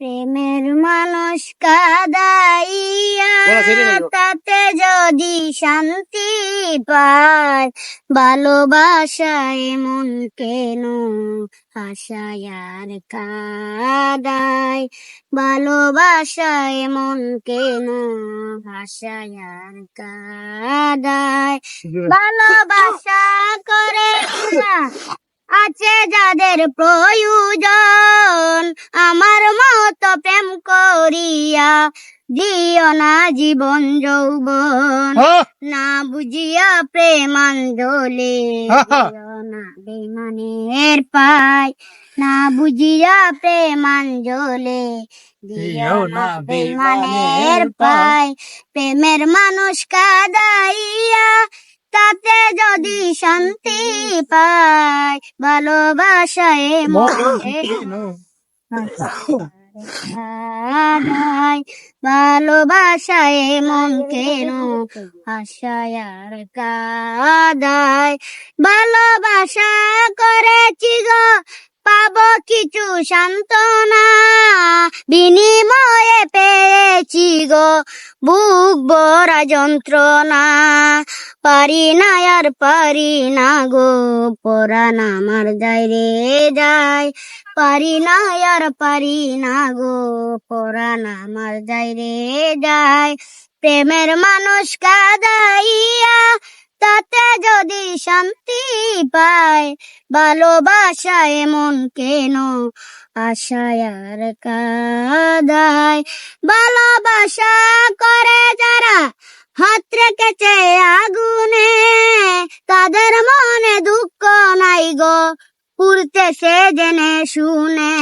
প্রেমের মানুষ কাদাইয়া। তাতে যদি শান্তি পায় ভালোবাসায় মন কেন আশায় আর কাদায়? ভালোবাসায় মন কেন আশায় আর কাদায়? ভালোবাসা করে আছে যাদের প্রয়োজন। করিয়া দিও না জীবন যৌবন। না বুঝিয়া প্রেমাঞ্জলে। না বেমানের পায়। না বুঝিয়া প্রেমাঞ্জলে দিও না বেমানের পায়। প্রেমের মানুষ কাদাইয়া তাতে যদি শান্তি পায় ভালোবাসায় মনে কাদায় ভালোবাসায় মন কেন আশায় আর কাদায়। ভালোবাসা করেছি গো পাবো কিছু সান্ত্বনা। বিনিময়ে পেয়েছি গো বুক বড়া যন্ত্রণা। পারি না আর পারি না গো, পরাণ আমার যাই রে যাই পারি না আর পারি না গো, পরাণ আমার যাই রে যাই প্রেমের মানুষ কাদাইয়া তাতে যদি শান্তি পায় ভালোবাসায় মন কেন? আশায় আর কাদায় ভালোবাসা করে যারা হাত রেখেছে আগুনে তাদের মনে দুঃখ নাই গো পুরতেছে জেনে শুনে।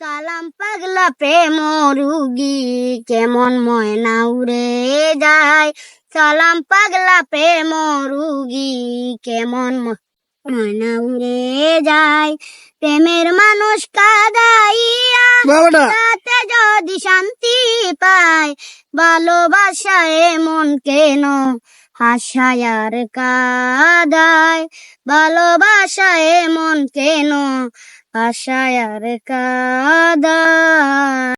সালাম পাগলা প্রেম রুগী কেমন ময়না উড়ে যায়। সালাম পাগলা প্রেম রুগী কেমন ময়না উড়ে যায়? প্রেমের মানুষ কাদাইয়া তাতে যদি শান্তি পায় ভালোবাসায় মন কেন? হাসায় আর কাদায় ভালোবাসায় মন কেন? আর কাদায়।